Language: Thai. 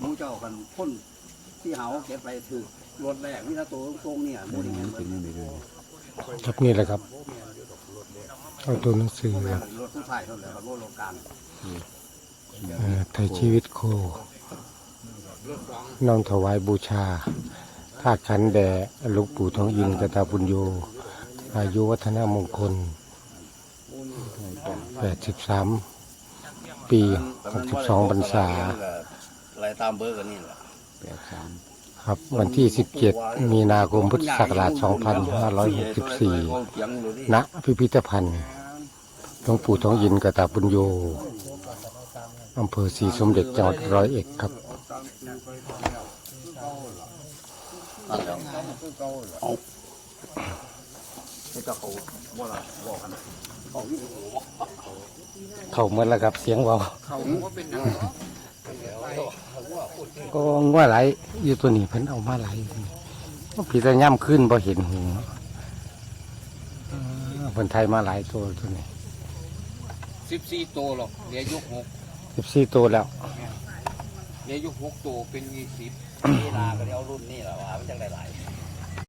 หมูเจ้ากันพ่นที่เฮาเก็บไปถือรถแรกวินาตัวตรงๆเนี่ยหมูนี่แม่นเบิดครับนี่แหละครับเอาตัวหนังสือครับรถผู้ชายเท่านั้นครับรถโลกลางเอ่อไทยชีวิตโค น้อมถวายบูชาธาตุขันธ์แด่หลูกปู่ทองอินกตาบุญโย อายุวัฒนมงคล 83 ปี 62พรรษาอะไรตามเบอร์กันนี่แหละครับ วันที่ 17 มีนาคมพุทธศักราช 2564 ณ พิพิธภัณฑ์หลวงปู่ทองอินกตาบุญโยอำเภอศรีสมเด็จจังหวัดร้อยเอ็ดครับนั่นแหละเอาจะ เขาบ่ละบอกกันเขาอยู่เข้าเมื่อแล้วครับเสียงเบาเขาว่าเป็นนักก็ว่าไหลายอยู่ตัวนี้เพิ่นเอามาไหลายว่าผีตะย่ำขึ้นพอเห็นหูเออเพิ่นไทยมาหลายตัวตัวนี้สิบสี่ตัวหรอกเหลือยุคหกสิบสี่ตัวแล้วเหลือยุคหกตัวเป็นยี่สิบเวลาก็เดี๋ยวรุ่นนี่แหละว่ามันจังหลาย